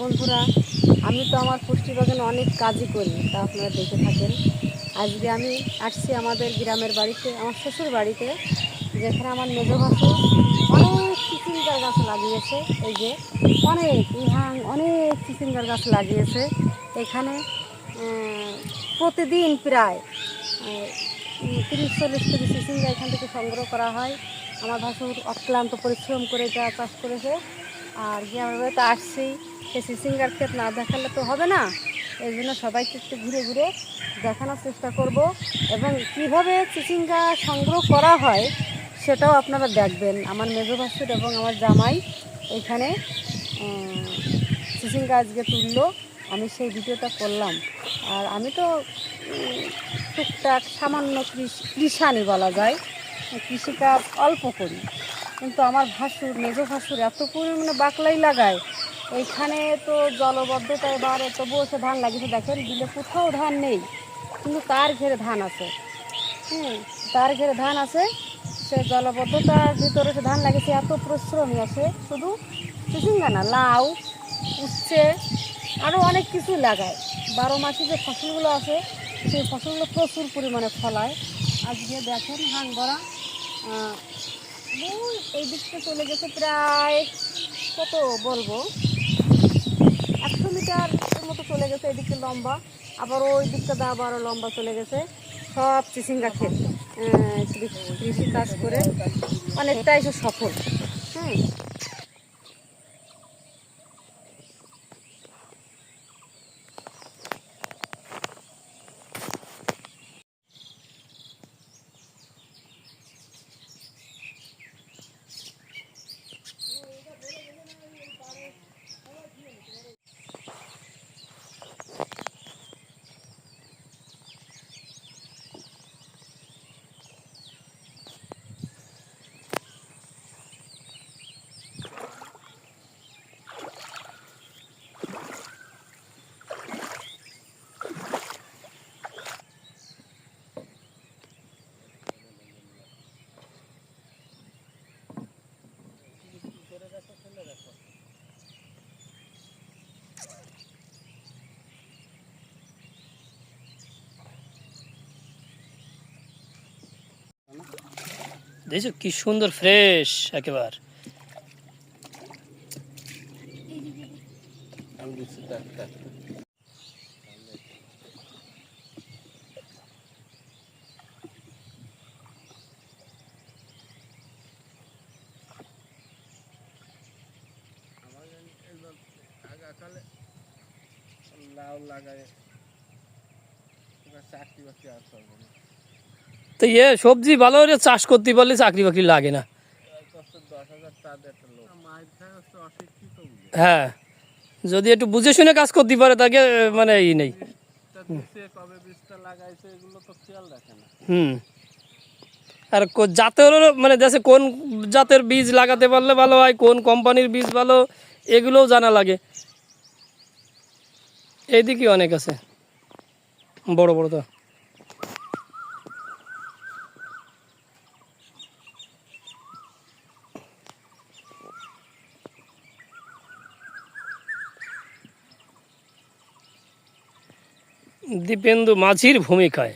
বন্ধুরা, আমি তো আমার পুষ্টি বাগানে অনেক কাজই করি, তা আপনারা দেখে থাকেন। আজকে আমি আসছি আমাদের গ্রামের বাড়িতে, আমার শ্বশুর বাড়িতে, যেখানে আমার মেজ ভাসু অনেক চিচিঙ্গার গাছ লাগিয়েছে, এই যে অনেক ইহাং অনেক চিচিঙ্গার গাছ লাগিয়েছে। এখানে প্রতিদিন প্রায় তিরিশ, চল্লিশ কেজি চিচিঙ্গা এখান থেকে সংগ্রহ করা হয়। আমার ভাসুর অক্লান্ত পরিশ্রম করে যা চাষ করেছে। আর গ্রামের বাড়িতে আসছি। সে চিচিঙ্গার ক্ষেত না দেখালে তো হবে না। এই জন্য সবাইকে একটু ঘুরে ঘুরে দেখানোর চেষ্টা করব এবং কীভাবে চিচিঙ্গা সংগ্রহ করা হয় সেটাও আপনারা দেখবেন। আমার মেজ ভাসুর এবং আমার জামাই এখানে চিচিঙ্গা আজকে তুললো, আমি সেই ভিডিওটা করলাম। আর আমি তো টুকটাক সামান্য কৃষ- কৃষানি বলা যায়, কৃষিকাজ অল্প করি। কিন্তু আমার ভাসুর, মেজ ভাসুর এত পরিমাণে বাকলাই লাগায় এইখানে তো জলবদ্ধতা এবার তবুও সে ধান লাগিয়েছে। দেখেন, বিলে কোথাও ধান নেই, কিন্তু তার ঘেরে ধান আছে। হুম, তার ঘেরে ধান আছে, সে জলবদ্ধতার ভিতরে সে ধান লাগিয়েছে, এত পরিশ্রমী আছে শুধু চিচিঙ্গা না, লাউ, উচ্ছে আরও অনেক কিছু লাগায়। বারো মাসে যে ফসলগুলো আছে, সেই ফসলগুলো প্রচুর পরিমাণে ফলায়। আজকে দেখেন হাং ভরা এই দিকটা চলে গেছে প্রায়, কত বলব? একশো মিটার মতো চলে গেছে এদিকে লম্বা, আবার ওই দিকটা দা আবারও লম্বা চলে গেছে। সব চিচিঙ্গা ক্ষেত কৃষি- কাজ করে। অনেকটাই সে সফল। হুম। দেখছ কি সুন্দর ফ্রেশ একেবার। লাউ লাগায় চাকরি বাকরি আর করব না। তো ইয়ে সবজি ভালো করে চাষ করতে পারলে চাকরি বাকরি লাগে না। হ্যাঁ যদি একটু বুঝে শুনে কাজ করতে পারে তাকে মানে ই নেই। হুম। আর জাতের মানে দেশে কোন জাতের বীজ লাগাতে পারলে ভালো হয়, কোন কোম্পানির বীজ ভালো, এগুলোও জানা লাগে। এইদিকে অনেক আছে। বড় বড় তো। দীপেন্দু মাঝির ভূমিকায়।